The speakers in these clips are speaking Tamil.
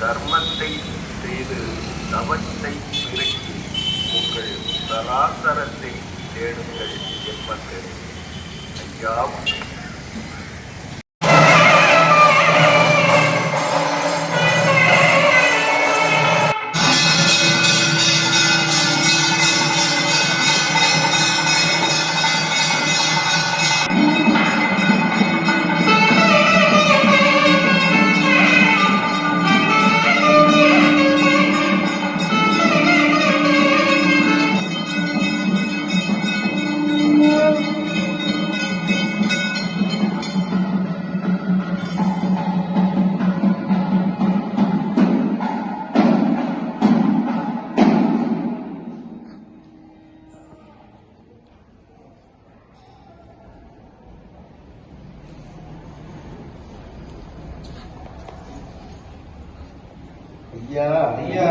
தர்மத்தை செய்து தவத்தை பிறக்கி உங்கள் சராசரத்தை தேடுங்கள் என்பது ஐயாவும் ஐயா ஐயா,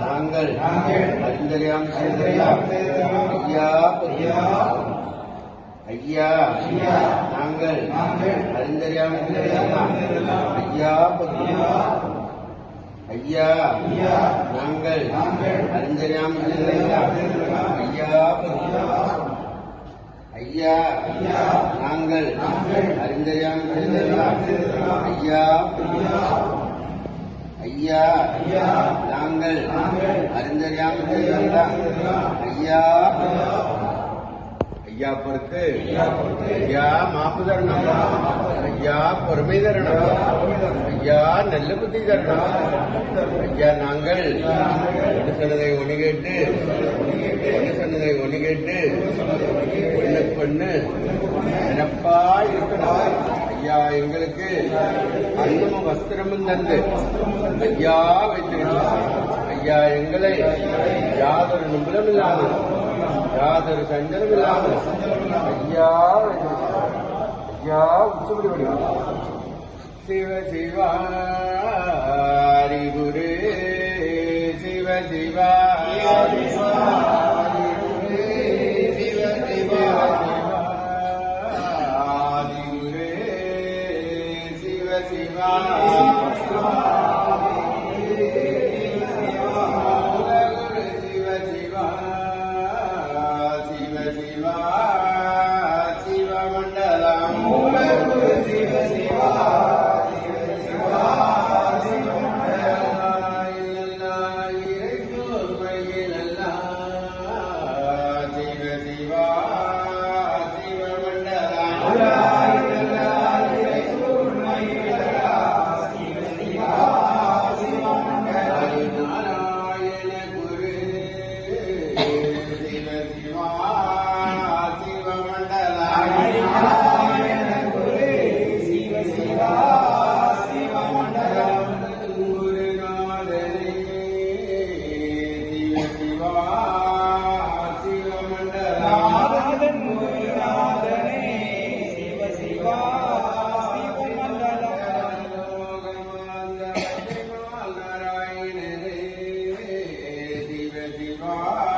நாங்கள் நாங்கள் அறிந்தறியாம் ஐயா ஐயா, ஐயா ஐயா, நாங்கள் நாங்கள் அறிந்தறியாம் ஐயா ஐயா, ஐயா ஐயா, நாங்கள் நாங்கள் அறிந்தறியாம் ஐயா ஐயா ஐயா, நாங்கள் நாங்கள் அறிந்தறியாம் ஐயா ஐயா, ஐயா ஐயா, நாங்கள் நாங்கள் அறிந்தறியாம் அறிந்தறியாம் செய்தறியாம் செய்தறியாம் ஐயா ஐயா, ஐயா பொறுத்து ஐயா மாப்பு தரணும் ஐயா பொறுமை தரணும் ஐயா நல்ல புத்தி தரணும் ஐயா நாங்கள் ஒன்று சொன்னதை ஒன்று கேட்டு ஒன்று சொன்னதை ஒன்று கேட்டு ஒன்று பொண்ணு நினப்பா இருக்கணும். ஐயா எங்களுக்கு அன்னமும் வஸ்திரமும் தந்து ஐயா வைத்திருக்கிறார். ஐயா எங்களை யாதொரு நிமிடம் இல்லாமல் யாதொரு சஞ்சலம் இல்லாமல் ஐயா ஐயா உச்சபடி வடிவம். சிவ சிவாரி குரு சிவ சிவாரி Oh.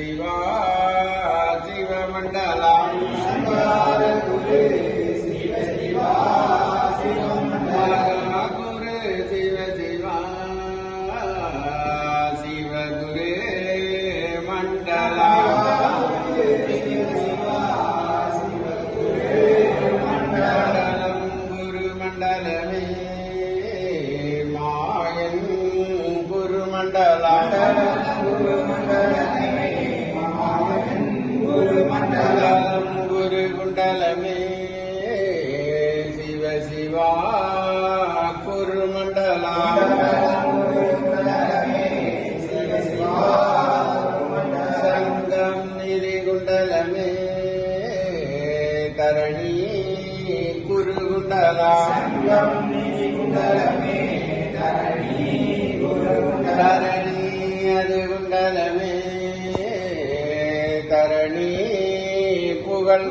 शिवा शिवमण्डलां शिवार தரணி புகழ்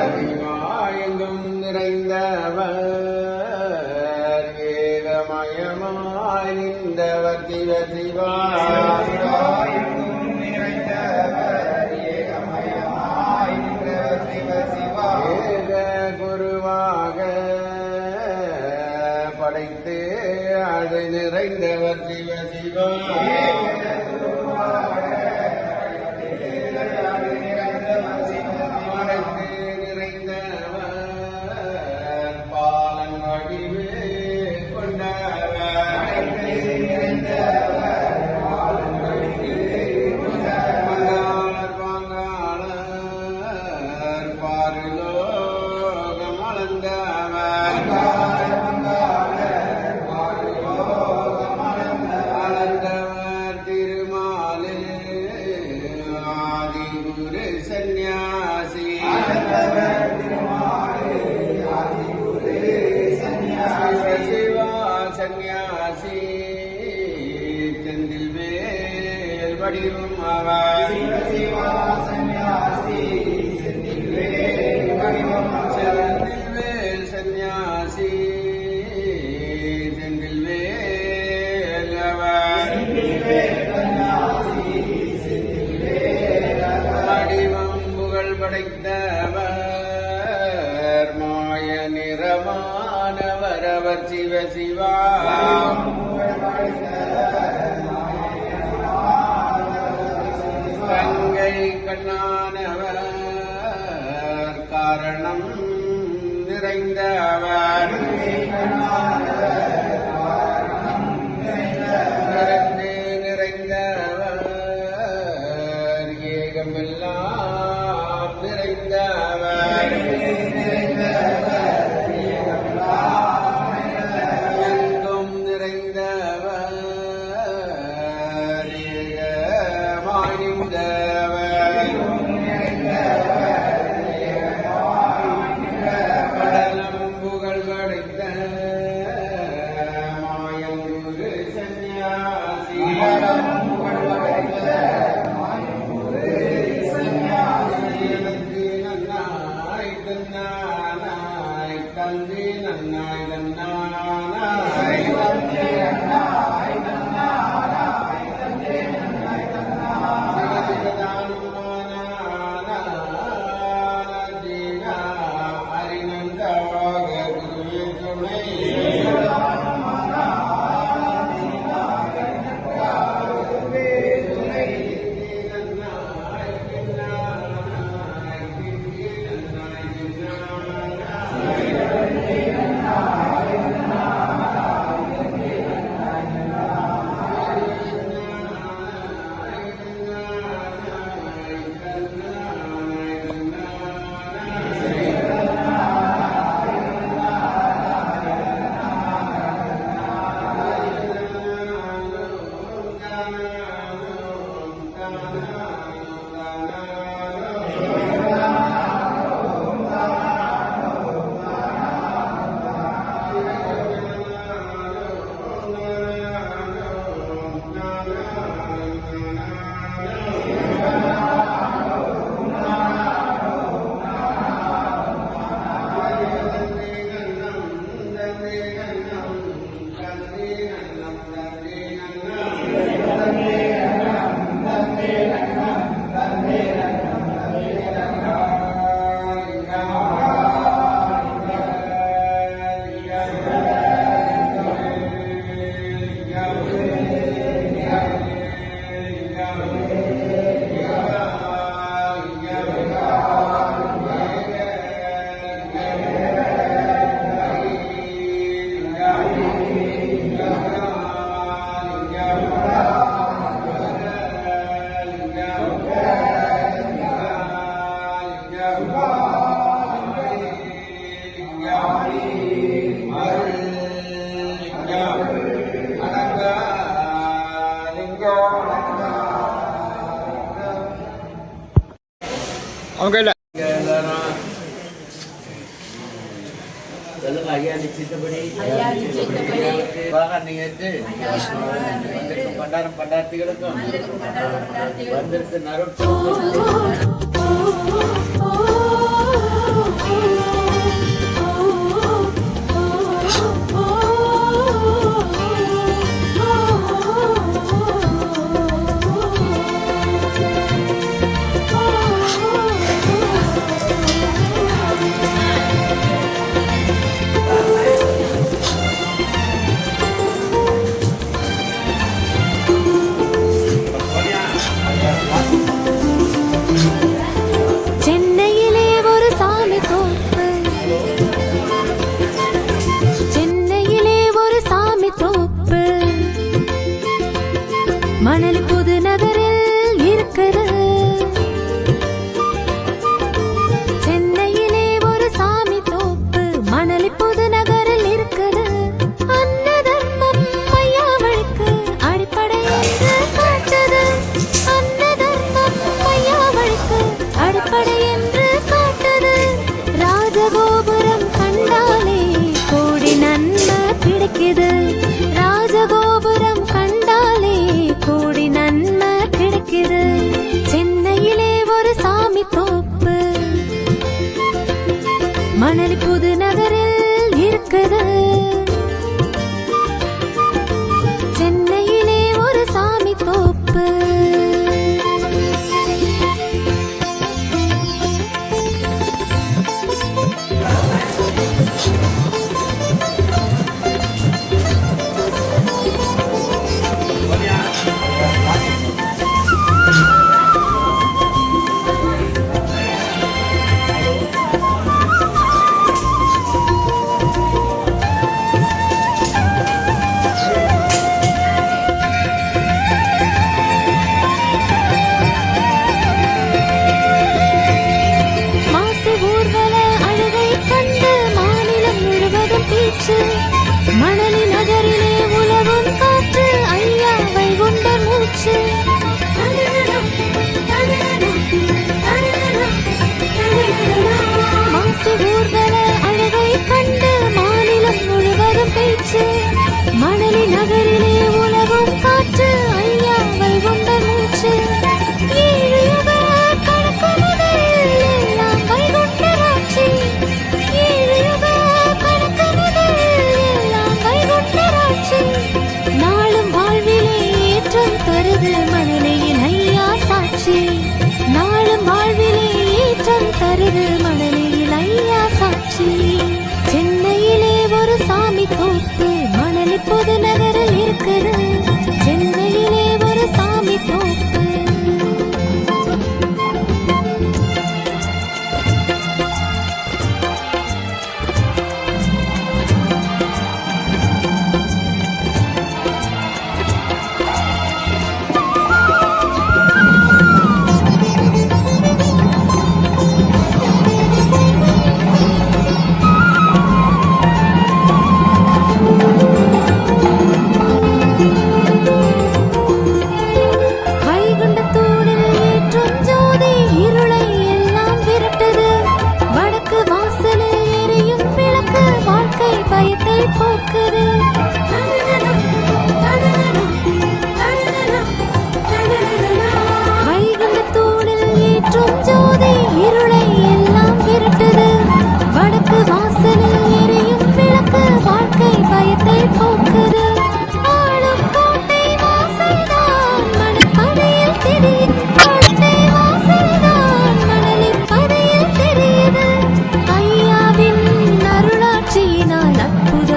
குண்டதாயந்தும் நிறைந்தவர் வேதமயமாய் நின்றவர் திவதி သေဝစီဝ إذا வந்திருக்கு வந்திருக்கும் பண்டாரம் பண்டார்த்திகளுக்கும் வந்திருக்கு நறுக்கும் காற்று மணலி நகரிலே உலவும் காற்று ஐயாவை உண்ட மூச்சு. மாசு ஊர்தல அழகை கண்டு மாநிலம் முழுவதும் பேச்சு. மணலி நகரிலே உலவும் காற்று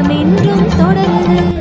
பயணம் என்றும் தொடருது.